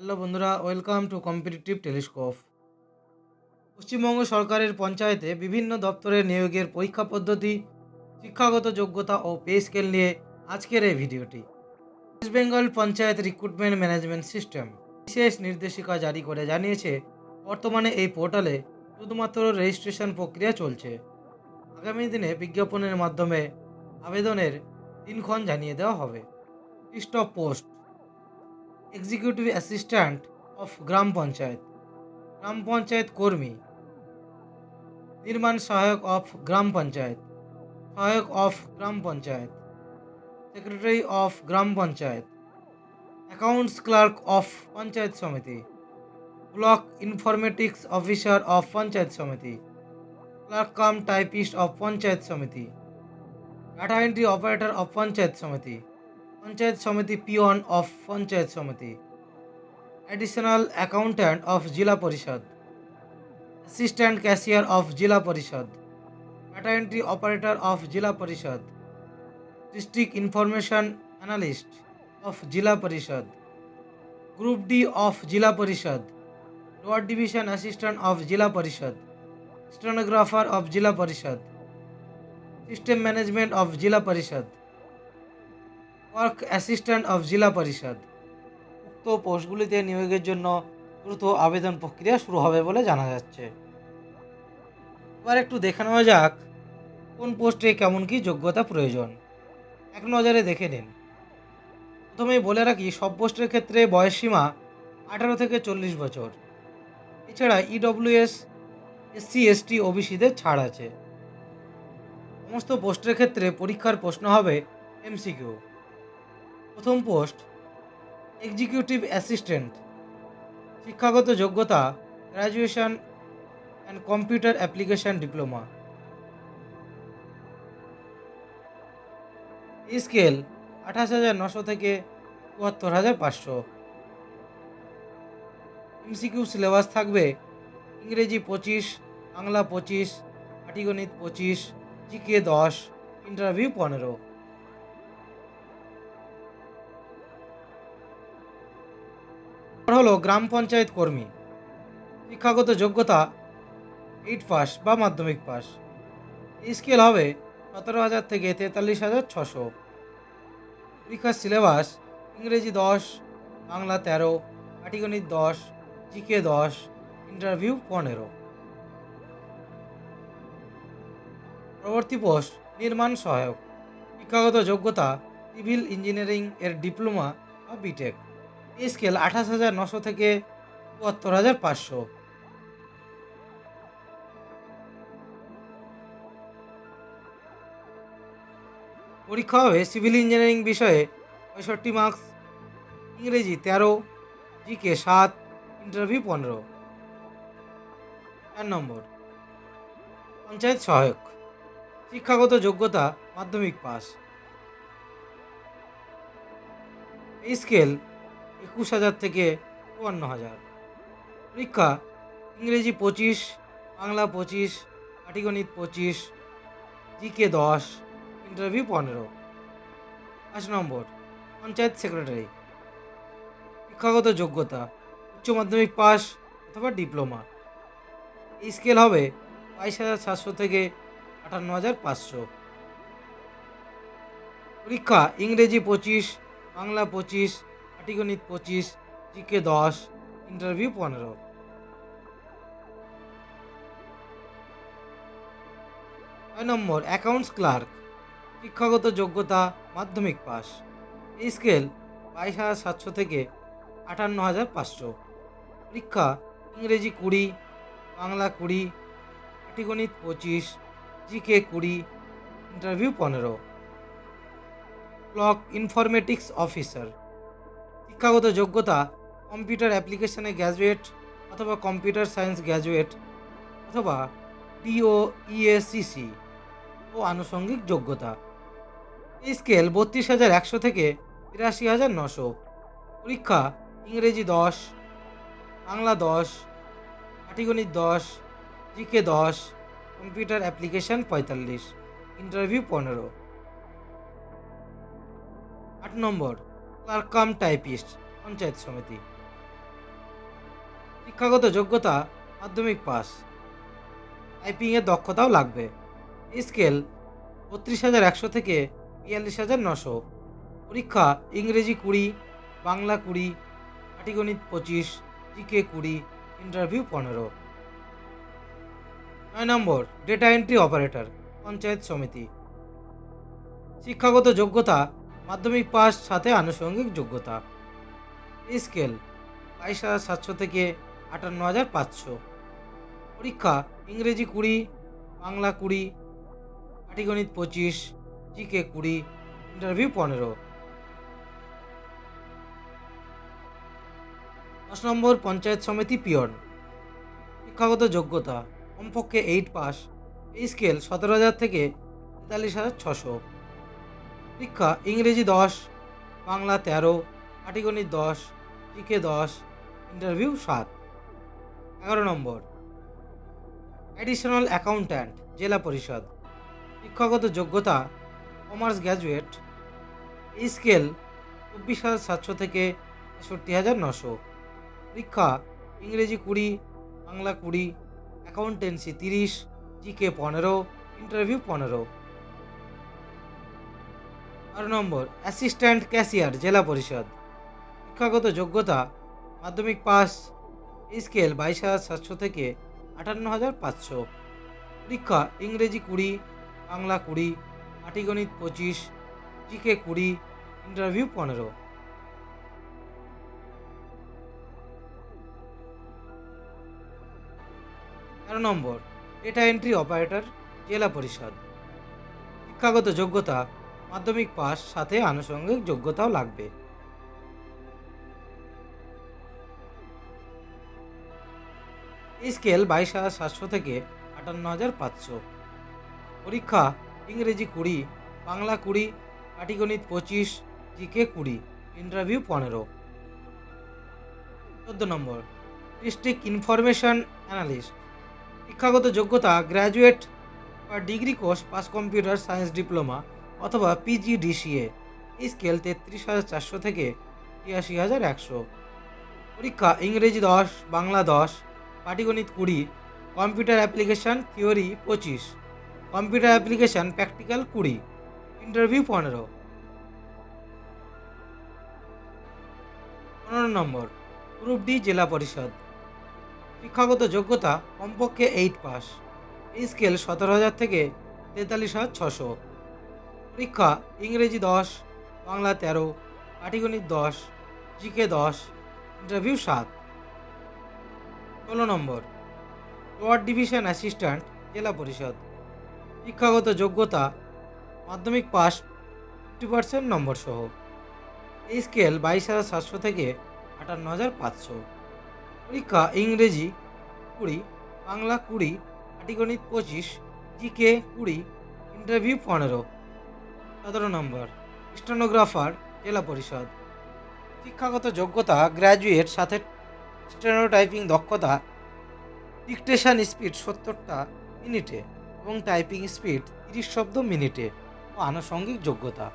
Hello বন্ধুরা, welcome to competitive telescope. Paschimbanga সরকারের পঞ্চায়েতে বিভিন্ন দপ্তরের নিয়োগের পরীক্ষা পদ্ধতি, শিক্ষাগত যোগ্যতা ও পে স্কেল নিয়ে আজকের এই ভিডিওটি। West Bengal panchayat recruitment management system বিশেষ নির্দেশিকা জারি করে জানিয়েছে, বর্তমানে এই পোর্টালে শুধুমাত্র রেজিস্ট্রেশন প্রক্রিয়া চলছে। আগামী দিনে বিজ্ঞাপনের মাধ্যমে আবেদনের দিনক্ষণ জানিয়ে দেওয়া হবে। List of post. Executive assistant of gram panchayat gram panchayat কর্মী নির্মাণ সহায়ক অফ গ্রাম পঞ্চায়েত সহায়ক of gram panchayat secretary of gram panchayat accounts clerk of panchayat samiti block informatics officer of panchayat samiti clerk cum typist of panchayat samiti data entry operator of panchayat samiti panchayat samiti peon of panchayat সমিতি additional accountant of Zilla পরিষদ assistant cashier of Zilla পরিষদ data entry operator of Zilla পরিষদ district information analyst of Zilla পরিষদ group D of Zilla পরিষদ lower division assistant of Zilla পরিষদ stenographer of Zilla পরিষদ system management of Zilla পরিষদ। Work assistant of Zilla Parishad. উক্ত পোস্টগুলিতে নিয়োগের জন্য দ্রুত আবেদন প্রক্রিয়া শুরু হবে বলে জানা যাচ্ছে। এবার একটু দেখে নেওয়া যাক, কোন পোস্টে কেমন কি যোগ্যতা প্রয়োজন। এক নজরে দেখে নিন। প্রথমেই বলে রাখি, সব পোস্টের ক্ষেত্রে বয়সসীমা আঠারো থেকে চল্লিশ বছর। এছাড়া ইডব্লিউএস এসসি এসটি ওবিসিদের ছাড় আছে। সমস্ত পোস্টের ক্ষেত্রে পরীক্ষার প্রশ্ন হবে এমসিকিউ প্রথম পোস্ট এক্সিকিউটিভ অ্যাসিস্ট্যান্ট শিক্ষাগত যোগ্যতা graduation and computer application diploma scale আঠাশ হাজার নশো থেকে চুয়াত্তর হাজার পাঁচশো। এমসিকিউ সিলেবাস থাকবে ইংরেজি পঁচিশ, বাংলা পঁচিশ, পাটিগণিত পঁচিশ, জিকে দশ ইন্টারভিউ পনেরো। হলো গ্রাম পঞ্চায়েত কর্মী। শিক্ষাগত যোগ্যতা এইট পাস বা মাধ্যমিক পাস। স্কেল হবে সতেরো হাজার থেকে তেতাল্লিশ হাজার ছশো। পরীক্ষার সিলেবাস ইংরেজি দশ, বাংলা তেরো, পাটিগণিত দশ, জিকে দশ, ইন্টারভিউ পনেরো। পরবর্তী পোস্ট, নির্মাণ সহায়ক। শিক্ষাগত যোগ্যতা সিভিল ইঞ্জিনিয়ারিং এর ডিপ্লোমা বা বিটেক। স্কেল আঠাশ হাজার নশো থেকে চুয়াত্তর হাজার পাঁচশো। পরীক্ষা হবে সিভিল ইঞ্জিনিয়ারিং বিষয়ে পঁয়ষট্টি মার্কস, ইংরেজি তেরো, জিকে সাত, ইন্টারভিউ পনেরো। চার নম্বর, পঞ্চায়েত সহায়ক, শিক্ষাগত যোগ্যতা মাধ্যমিক পাস। এই স্কেল একুশ হাজার থেকে চুয়ান্ন হাজার। পরীক্ষা, ইংরেজি পঁচিশ, বাংলা পঁচিশ পাটিগণিত পঁচিশ, জিকে দশ, ইন্টারভিউ পনেরো। পাঁচ নম্বর, পঞ্চায়েত সেক্রেটারি। শিক্ষাগত যোগ্যতা, উচ্চ মাধ্যমিক পাস অথবা ডিপ্লোমা। এই স্কেল হবে বাইশ হাজার সাতশো থেকে আটান্ন হাজার পাঁচশো। পরীক্ষা, ইংরেজি পঁচিশ, বাংলা পঁচিশ পাটিগণিত পঁচিশ জিকে দশ ইন্টারভিউ পনেরো। ছয় নম্বর অ্যাকাউন্টস ক্লার্ক শিক্ষাগত যোগ্যতা, মাধ্যমিক পাস। এই স্কেল বাইশ হাজার সাতশো থেকে আটান্ন হাজার পাঁচশো। পরীক্ষা, ইংরেজি কুড়ি, বাংলা কুড়ি পাটিগণিত পঁচিশ জিকে কুড়ি ইন্টারভিউ পনেরো। ব্লক ইনফরমেটিক্স অফিসার শিক্ষাগত যোগ্যতা, কম্পিউটার অ্যাপ্লিকেশনে গ্র্যাজুয়েট অথবা কম্পিউটার সায়েন্স গ্র্যাজুয়েট অথবা ডিও ইএসসিসি ও আনুষঙ্গিক যোগ্যতা। এই স্কেল বত্রিশ হাজার একশো থেকে বিরাশি হাজার নশো। পরীক্ষা ইংরেজি দশ, বাংলা দশ, পাটিগণিত দশ, জিকে দশ, কম্পিউটার অ্যাপ্লিকেশন পঁয়তাল্লিশ, ইন্টারভিউ পনেরো। আট number clerk cum typist, panchayat সমিতি। শিক্ষাগত যোগ্যতা, মাধ্যমিক পাস। টাইপিংয়ের দক্ষতাও লাগবে। স্কেল বত্রিশ হাজার একশো থেকে বিয়াল্লিশ হাজার নশো। পরীক্ষা ইংরেজি কুড়ি, বাংলা কুড়ি পাটিগণিত পঁচিশ, জিকে কুড়ি, ইন্টারভিউ পনেরো। নয় নম্বর, data entry operator, panchayat samiti. শিক্ষাগত যোগ্যতা মাধ্যমিক পাস সাথে আনুষঙ্গিক যোগ্যতা। স্কেল বাইশ হাজার সাতশো থেকে আটান্ন হাজার পাঁচশো। পরীক্ষা, ইংরেজি কুড়ি, বাংলা কুড়ি, পাটিগণিত পঁচিশ, জিকে কুড়ি, ইন্টারভিউ পনেরো। দশ নম্বর, পঞ্চায়েত সমিতি পিয়ন। শিক্ষাগত যোগ্যতা, কমপক্ষে এইট পাস এই স্কেল সতেরো হাজার থেকে তেতাল্লিশ হাজার ছশো। পরীক্ষা ইংরেজি দশ, বাংলা তেরো পাটিগণিত দশ জিকে দশ, ইন্টারভিউ সাত। এগারো নম্বর। অ্যাডিশনাল অ্যাকাউন্ট্যান্ট, জেলা পরিষদ। শিক্ষাগত যোগ্যতা, কমার্স গ্র্যাজুয়েট। এই স্কেল, চব্বিশ হাজার সাতশো থেকে তেষট্টি হাজার নশো। পরীক্ষা, ইংরেজি কুড়ি, বাংলা কুড়ি, অ্যাকাউন্টেন্সি তিরিশ, জিকে পনেরো, ইন্টারভিউ পনেরো। বারো নম্বর অ্যাসিস্ট্যান্ট ক্যাশিয়ার জেলা পরিষদ। শিক্ষাগত যোগ্যতা, মাধ্যমিক পাস স্কেল বাইশ হাজার সাতশো থেকে আটান্ন হাজার পাঁচশো। পরীক্ষা ইংরেজি কুড়ি, বাংলা কুড়ি পাটিগণিত পঁচিশ, জিকে কুড়ি, ইন্টারভিউ পনেরো। তেরো নম্বর data entry operator Zilla Parishad. শিক্ষাগত যোগ্যতা মাধ্যমিক পাস, সাথে আনুষঙ্গিক যোগ্যতাও লাগবে। এই স্কেল বাইশ হাজার সাতশো থেকে আটান্ন হাজার পাঁচশো। পরীক্ষা ইংরেজি কুড়ি, বাংলা কুড়ি, পাটিগণিত পঁচিশ, জিকে কুড়ি, ইন্টারভিউ পনেরো। চোদ্দ নম্বর, ডিস্ট্রিক্ট ইনফরমেশন অ্যানালিস্ট। শিক্ষাগত যোগ্যতা, গ্র্যাজুয়েট বা degree course, pass computer science diploma. অথবা পিজিডিসিএ। স্কেল তেত্রিশ হাজার চারশো থেকে তিরাশি হাজার একশো। পরীক্ষা ইংরেজি দশ, বাংলা দশ, পাটিগণিত কুড়ি, কম্পিউটার অ্যাপ্লিকেশান থিওরি পঁচিশ, কম্পিউটার অ্যাপ্লিকেশান প্র্যাকটিক্যাল কুড়ি, ইন্টারভিউ পনেরো। পনেরো নম্বর, গ্রুপ ডি জেলা পরিষদ। শিক্ষাগত যোগ্যতা কমপক্ষে এইট পাস স্কেল সতেরো হাজার থেকে তেতাল্লিশ হাজার ছশো। পরীক্ষা ইংরেজি দশ, বাংলা তেরো, পাটিগণিত দশ, জিকে দশ, ইন্টারভিউ সাত। ষোলো নম্বর ward division assistant, Zilla Parishad. শিক্ষাগত যোগ্যতা, মাধ্যমিক পাস ফিফটি পার্সেন্ট নম্বর সহ। এই স্কেল বাইশ হাজার সাতশো থেকে আটান্ন হাজার পাঁচশো। পরীক্ষা ইংরেজি কুড়ি, বাংলা কুড়ি, পাটিগণিত পঁচিশ, জিকে কুড়ি, ইন্টারভিউ পনেরো। সতেরো নম্বর, স্টেনোগ্রাফার, জেলা পরিষদ। শিক্ষাগত যোগ্যতা গ্র্যাজুয়েট সাথে স্টেনোটাইপিং দক্ষতা, ডিকটেশন স্পিড সত্তরটা মিনিটে এবং টাইপিং স্পিড তিরিশ শব্দ মিনিটে ও আনুষঙ্গিক যোগ্যতা।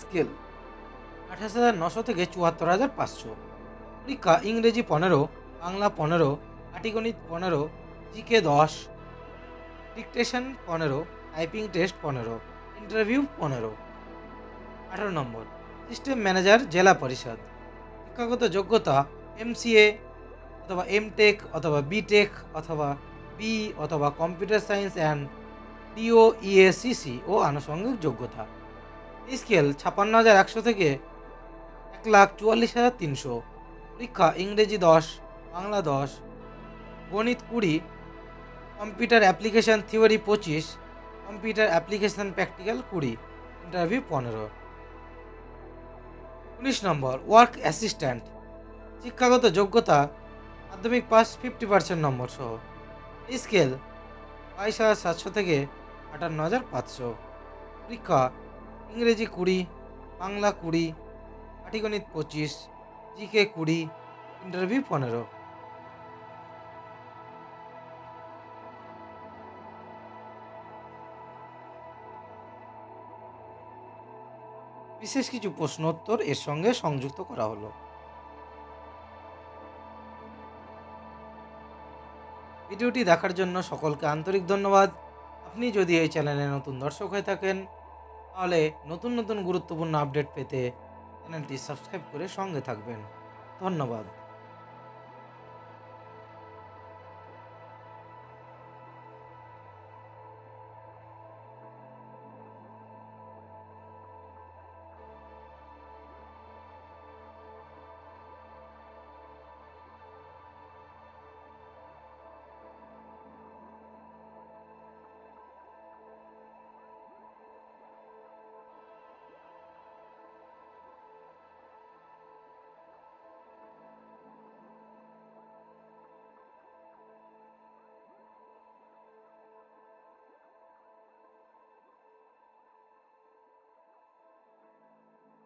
স্কেল, আঠাশ হাজার নশো থেকে চুয়াত্তর হাজার পাঁচশো। পরীক্ষা ইংরেজি পনেরো, বাংলা পনেরো, পাটিগণিত পনেরো, জিকে দশ, ডিকটেশন পনেরো টাইপিং টেস্ট পনেরো ইন্টারভিউ পনেরো। আঠারো নম্বর সিস্টেম ম্যানেজার জেলা পরিষদ। শিক্ষাগত যোগ্যতা এমসিএ অথবা এমটেক অথবা বিটেক অথবা বি অথবা computer science and DOEACC ও আনুষঙ্গিক যোগ্যতা। স্কেল ছাপান্ন হাজার একশো থেকে এক লাখ চুয়াল্লিশ হাজার তিনশো। পরীক্ষা ইংরেজি দশ, বাংলা দশ। গণিত কুড়ি কম্পিউটার অ্যাপ্লিকেশান থিওরি পঁচিশ। কম্পিউটার অ্যাপ্লিকেশান প্র্যাকটিক্যাল কুড়ি, ইন্টারভিউ পনেরো। উনিশ নম্বর, ওয়ার্ক অ্যাসিস্ট্যান্ট, শিক্ষাগত যোগ্যতা, মাধ্যমিক পাস ফিফটি পার্সেন্ট নম্বর সহ। স্কেল বাইশ হাজার সাতশো থেকে আটান্ন হাজার পাঁচশো। পরীক্ষা ইংরেজি কুড়ি, বাংলা কুড়ি, পাটিগণিত পঁচিশ, জিকে কুড়ি, ইন্টারভিউ পনেরো। বিশেষ কিছু প্রশ্নোত্তর এর সঙ্গে সংযুক্ত করা হলো। ভিডিওটি দেখার জন্য সকলকে আন্তরিক ধন্যবাদ। আপনি যদি এই চ্যানেলে নতুন দর্শক হয়ে থাকেন, তাহলে নতুন নতুন গুরুত্বপূর্ণ আপডেট পেতে চ্যানেলটি সাবস্ক্রাইব করে সঙ্গে থাকবেন। ধন্যবাদ।